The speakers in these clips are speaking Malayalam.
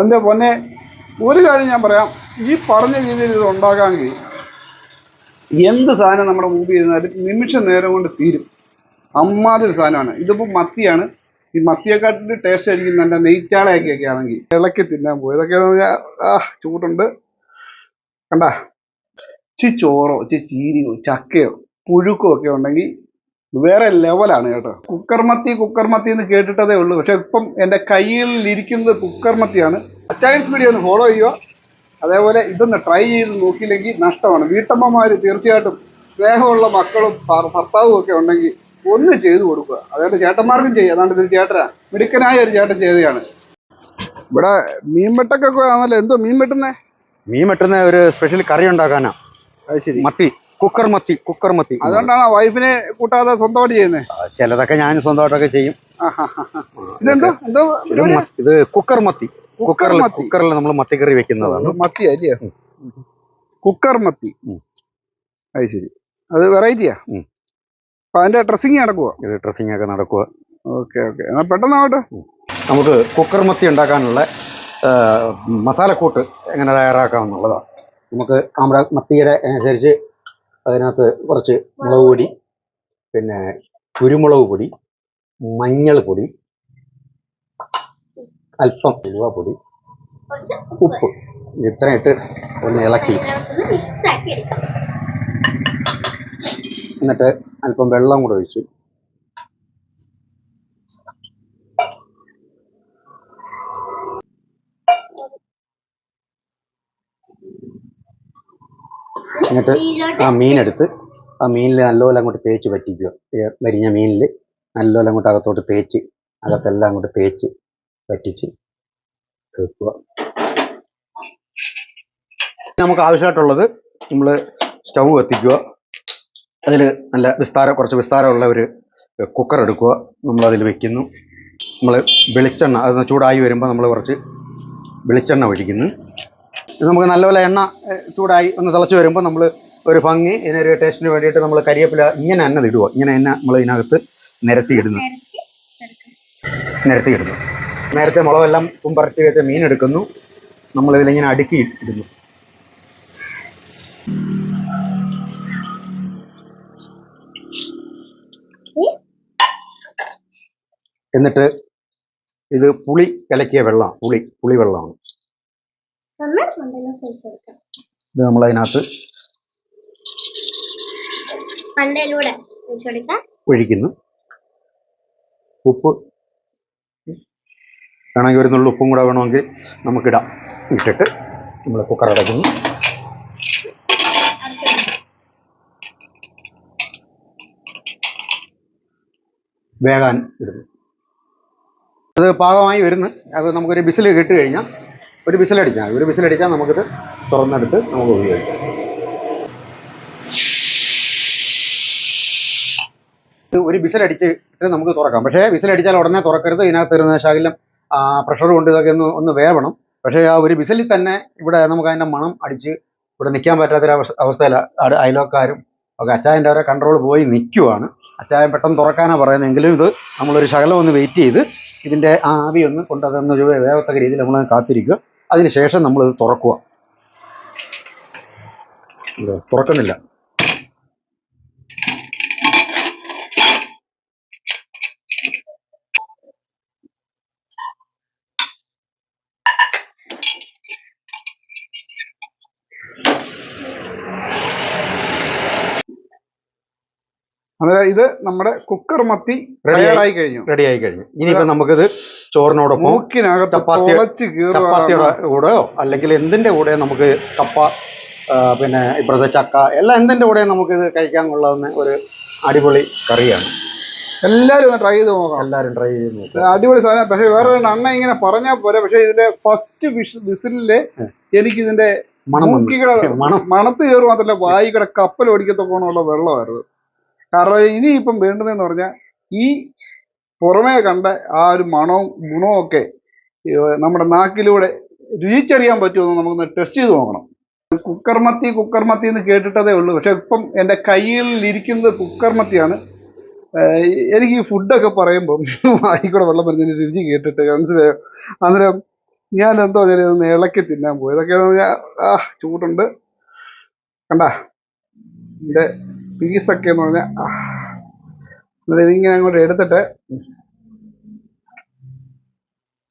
എന്റെ പൊന്നെ ഒരു കാര്യം ഞാൻ പറയാം. ഈ പറഞ്ഞ രീതിയിൽ ഇത് ഉണ്ടാക്കാമെങ്കിൽ എന്ത് സാധനം നമ്മുടെ മുമ്പിൽ ഇരുന്നാലും നിമിഷ നേരം കൊണ്ട് തീരും. അമ്മാതിരി സാധനമാണ്. ഇതിപ്പോൾ മത്തിയാണ്. ഈ മത്തിയെക്കാട്ടിൽ ടേസ്റ്റ് ആയിരിക്കും നല്ല നെയ്റ്റാളയൊക്കെ ആണെങ്കിൽ. ഇളക്കി തിന്നാൻ പോയി. ഇതൊക്കെ ആ ചൂടുണ്ട്. കണ്ട? ചി ചോറോ ചി ചീരിയോ ചക്കയോ പുഴുക്കോ ഒക്കെ ഉണ്ടെങ്കിൽ വേറെ ലെവലാണ് കേട്ടോ. കുക്കർമത്തി കുക്കർമത്തി കുക്കർ മത്തി എന്ന് കേട്ടിട്ടതേ ഉള്ളൂ. പക്ഷെ ഇപ്പം എന്റെ കയ്യിൽ ഇരിക്കുന്നത് കുക്കർമത്തിയാണ് മത്തിയാണ് വീഡിയോ ഒന്ന് ഫോളോ ചെയ്യുക. അതേപോലെ ഇതൊന്ന് ട്രൈ ചെയ്ത് നോക്കിയില്ലെങ്കിൽ നഷ്ടമാണ്. വീട്ടമ്മമാർ തീർച്ചയായിട്ടും സ്നേഹമുള്ള മക്കളും ഭർ- ഭർത്താവും ഒക്കെ ഉണ്ടെങ്കിൽ ഒന്ന് ചെയ്തു കൊടുക്കുക. അതുകൊണ്ട് ചേട്ടന്മാർക്കും ചെയ്യുക അതാണ്ട് ഇത് ചേട്ടനാ. മിടുക്കനായ ഒരു ചേട്ടൻ ചെയ്തതാണ്. ഇവിടെ മീൻ വെട്ടക്കൊക്കെ ആണല്ലോ. എന്തോ മീൻ വെട്ടുന്നേ? മീൻ വെട്ടുന്ന ഒരു സ്പെഷ്യൽ കറി ഉണ്ടാക്കാനാ. അത് ശരി. മത്തി. കുക്കർ മത്തി കുക്കർ മത്തി അതുകൊണ്ടാണ് വൈഫിനെ കൂട്ടാതെ സ്വന്തമായിട്ട് ചെയ്യുന്നത് ചിലതൊക്കെ ഞാൻ സ്വന്തമായിട്ടൊക്കെ ചെയ്യും. ഇതെന്തോ എന്തോ ഇത് കുക്കർ മത്തി കുക്കർ കുക്കറിൽ മത്തി കുക്കറിൽ നമ്മൾ മത്തിക്കറി വെക്കുന്നതാണ്. മത്തി അല്ലേ കുക്കർ മത്തി. അത് ശരി. അത് വെറൈറ്റിയാ. അപ്പൊ അതിന്റെ ഡ്രസ്സിങ് നടക്കുവോ? ഇത് ഡ്രസ്സിങ് ഒക്കെ നടക്കുക ഓക്കെ ഓക്കെ. എന്നാ പെട്ടെന്ന് ആവട്ടെ നമുക്ക് കുക്കർ മത്തി ഉണ്ടാക്കാനുള്ള മസാലക്കൂട്ട് എങ്ങനെ തയ്യാറാക്കാം എന്നുള്ളതാണ് നമുക്ക് നമ്മുടെ മത്തിയുടെ അനുസരിച്ച് അതിനകത്ത് കുറച്ച് മുളക് പൊടി പിന്നെ കുരുമുളക് പൊടി മഞ്ഞൾ പൊടി അല്പം ഉലുവ പൊടി ഉപ്പ്. ഇത്ര ഇട്ട് ഒന്ന് ഇളക്കി. എന്നിട്ട് അല്പം വെള്ളം കൂടെ ഒഴിച്ചു എന്നിട്ട് ആ മീനെടുത്ത് ആ മീനിൽ നല്ലപോലെ അങ്ങോട്ട് തേച്ച് പറ്റിക്കുക. മരിഞ്ഞ വരിഞ്ഞ മീനിൽ നല്ലപോലെ അങ്ങോട്ട് അകത്തോട്ട് തേച്ച് അകത്തെല്ലാം അങ്ങോട്ട് തേച്ച് പറ്റിച്ച് തേക്കുക നമുക്ക് ആവശ്യമായിട്ടുള്ളത് നമ്മൾ സ്റ്റൗ കത്തിക്കുക. അതിൽ നല്ല വിസ്താരം കുറച്ച് വിസ്താരമുള്ള ഒരു കുക്കർ എടുക്കുക. നമ്മളതിൽ വെക്കുന്നു. നമ്മൾ വെളിച്ചെണ്ണ അത് ചൂടായി വരുമ്പോൾ നമ്മൾ കുറച്ച് വെളിച്ചെണ്ണ ഒഴിക്കുന്നു. നമുക്ക് നല്ലപോലെ എണ്ണ ചൂടായി ഒന്ന് തിളച്ച് വരുമ്പോൾ നമ്മൾ ഒരു ഭംഗി ഇതിനൊരു ടേസ്റ്റിന് വേണ്ടിയിട്ട് നമ്മൾ കരിയപ്പില ഇങ്ങനെ എണ്ണ ഇടുക. ഇങ്ങനെ എണ്ണ നമ്മൾ ഇതിനകത്ത് നിരത്തിയിടുന്നു നിരത്തിയിടുന്നു നിരത്തി മുളകെല്ലാം കുമ്പറച്ച് വെച്ച മീൻ എടുക്കുന്നു. നമ്മൾ ഇതിലിങ്ങനെ അടുക്കി ഇടുന്നു. എന്നിട്ട് ഇത് പുളി കലക്കിയ വെള്ളമാണ്. പുളി പുളി വെള്ളമാണ്. നന്നായിട്ടുണ്ടല്ലോ സൈസ് എടുക്കാം ഇത് നമ്മളതിനകത്ത് മണ്ടയിലൂടെ ഒഴിച്ചു കൊടുക്കാം. ഒഴിക്കുന്നു. ഉപ്പ്. വേണമെങ്കിൽ ഒരു നുള്ളു ഉപ്പും കൂടെ വേണമെങ്കിൽ നമുക്കിടാം. ഇട്ടിട്ട് നമ്മൾ കുക്കർ അടയ്ക്കുന്നു. വേകാൻ ഇടുന്നു. അത് പാകമായി വരുന്നു. അത് നമുക്കൊരു ബിസിൽ കിട്ടി കഴിഞ്ഞാൽ ഒരു വിസിൽ അടിക്കാം ഒരു ബിസിലടിച്ചാൽ നമുക്കിത് തുറന്നെടുത്ത് നമുക്ക് ഉപയോഗിക്കാം. ഇത് ഒരു ബിസിലടിച്ചിട്ട് നമുക്ക് തുറക്കാം. പക്ഷേ ബിസിലടിച്ചാൽ ഉടനെ തുറക്കരുത്. ഇതിനകത്ത് വരുന്ന ശകലം പ്രഷർ കൊണ്ട് ഇതൊക്കെ ഒന്ന് ഒന്ന് വേവണം. പക്ഷേ ആ ഒരു വിസിലിൽ തന്നെ ഇവിടെ നമുക്ക് അതിന്റെ മണം അടിച്ച് ഇവിടെ നിൽക്കാൻ പറ്റാത്തൊരു അവസ്ഥ അയലോക്കാരും ഒക്കെ അച്ചായന്റെ അവരെ കൺട്രോൾ പോയി നിൽക്കുവാണ്. അച്ചായൻ പെട്ടെന്ന് തുറക്കാനാണ് പറയുന്നത്. എങ്കിലും ഇത് നമ്മളൊരു ശകലം ഒന്ന് വെയിറ്റ് ചെയ്ത് ഇതിന്റെ ആവി ഒന്ന് കൊണ്ട് അതൊന്ന് ഒരു വേവത്തക്ക രീതിയിൽ നമ്മൾ കാത്തിരിക്കുക. അതിന് ശേഷം നമ്മളിത് തുറക്കുക. തുറക്കുന്നില്ല. അതായത് ഇത് നമ്മുടെ കുക്കർ മത്തി റെഡിയായി തയ്യാറായി കഴിഞ്ഞു. റെഡിയായി ആയി കഴിഞ്ഞു. ഇനിയിപ്പോ നമുക്കിത് ചോറിനോടൊപ്പം മൂക്കിനകത്ത് ചപ്പാത്തി- ചപ്പാത്തിയുടെ കൂടെയോ അല്ലെങ്കിൽ എന്തിന്റെ കൂടെ നമുക്ക് കപ്പ പിന്നെ ഇപ്പോഴത്തെ ചക്ക എല്ലാം എന്തിന്റെ കൂടെ ഇത് കഴിക്കാൻ കൊള്ളാവുന്ന ഒരു അടിപൊളി കറിയാണ്. എല്ലാരും ഒന്ന് ട്രൈ ചെയ്ത് നോക്കാം എല്ലാവരും ട്രൈ ചെയ്ത് നോക്കാം. അടിപൊളി സാധനം. പക്ഷെ വേറെ അണ്ണ ഇങ്ങനെ പറഞ്ഞാൽ പോരെ. പക്ഷെ ഇതിന്റെ ഫസ്റ്റ് വിഷ് വിസിലിൽ എനിക്ക് ഇതിന്റെ മണം മണം. മണത്ത് കയറി മാത്രമല്ല വായിക്കട കപ്പൽ ഓടിക്കത്തൊക്കെയുള്ള വെള്ളമായിരുന്നു. കാരണം ഇപ്പം വേണ്ടതെന്ന് പറഞ്ഞാൽ ഈ പുറമേ കണ്ട ആ ഒരു മണവും ഗുണവും ഒക്കെ നമ്മുടെ നാക്കിലൂടെ രുചിച്ചറിയാൻ പറ്റുമെന്ന് നമുക്കൊന്ന് ടെസ്റ്റ് ചെയ്ത് നോക്കണം. കുക്കർമത്തി കുക്കർമത്തി കുക്കർ മത്തി എന്ന് കേട്ടിട്ടതേ ഉള്ളൂ. പക്ഷെ ഇപ്പം എന്റെ കയ്യിൽ ഇരിക്കുന്നത് കുക്കർ മത്തിയാണ്. ഏഹ് എനിക്ക് ഈ ഫുഡൊക്കെ പറയുമ്പം വായിക്കൂടെ വെള്ളം വരുന്നതിന് രുചി കേട്ടിട്ട് മനസ്സിലായോ? അന്നേരം ഞാൻ എന്തോ ഞാൻ ഇതൊന്ന് ഇളക്കി തിന്നാൻ പോയി. ഇതൊക്കെ ആ ചൂടുണ്ട്. കണ്ട? ഇതിന്റെ പീസൊക്കെ എന്ന് പറഞ്ഞാൽ. എന്നിട്ട് ഇതിങ്ങനെ അങ്ങോട്ട് എടുത്തിട്ട്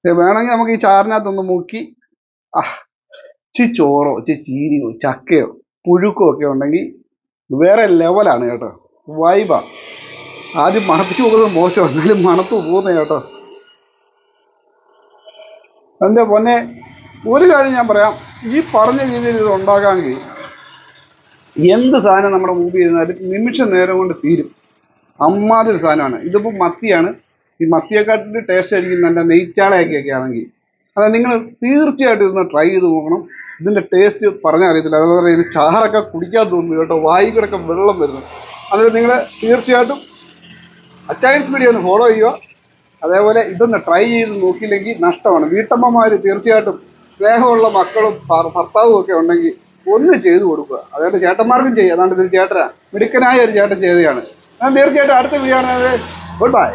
വേണമെങ്കിൽ നമുക്ക് ഈ ചാറിനകത്തൊന്ന് മുക്കി ആ ചി ചോറോ ചി ചീനിയോ ചക്കയോ പുഴുക്കോ ഒക്കെ ഉണ്ടെങ്കിൽ വേറെ ലെവലാണ് കേട്ടോ. വൈബാ ആദ്യം മണപ്പിച്ചു പോകുന്നത് മോശം എന്നാലും മണത്തു പോകുന്നത് കേട്ടോ. എന്റെ പൊന്നെ ഒരു കാര്യം ഞാൻ പറയാം. ഈ പറഞ്ഞ രീതിയിൽ ഇത് ഉണ്ടാക്കാമെങ്കിൽ എന്ത് സാധനം നമ്മുടെ മുമ്പിൽ ഇരുന്നാലും നിമിഷ നേരം കൊണ്ട് തീരും. അമ്മാതിരി സാധനമാണ്. ഇതിപ്പോൾ മത്തിയാണ്. ഈ മത്തിയെക്കാട്ടിൽ ടേസ്റ്റ് ആയിരിക്കും നല്ല നെയ്റ്റാളയൊക്കെ ആണെങ്കിൽ. അതായത് നിങ്ങൾ തീർച്ചയായിട്ടും ഇതൊന്ന് ട്രൈ ചെയ്ത് നോക്കണം. ഇതിന്റെ ടേസ്റ്റ് പറഞ്ഞാൽ അറിയത്തില്ല. അതുപോലെ ഇതിന് ചാറൊക്കെ കുടിക്കാൻ തോന്നുന്നു കേട്ടോ. വായി കൂടെ വെള്ളം വരുന്നു. അത് നിങ്ങൾ തീർച്ചയായിട്ടും അച്ചായൻസ് മീഡിയ ഒന്ന് ഫോളോ ചെയ്യുക. അതേപോലെ ഇതൊന്ന് ട്രൈ ചെയ്ത് നോക്കിയില്ലെങ്കിൽ നഷ്ടമാണ്. വീട്ടമ്മമാർ തീർച്ചയായിട്ടും സ്നേഹമുള്ള മക്കളും ഭർ- ഭർത്താവും ഒക്കെ ഉണ്ടെങ്കിൽ ഒന്ന് ചെയ്തു കൊടുക്കുക. അതുകൊണ്ട് ചേട്ടന്മാർക്കും ചെയ്യുക അതാണ് ഇത് ചേട്ടനാ. മിടുക്കനായ ഒരു ചേട്ടൻ ചെയ്തതാണ്. ഞാൻ തീർച്ചയായിട്ടും അടുത്ത ആണ് ഗുഡ് ബൈ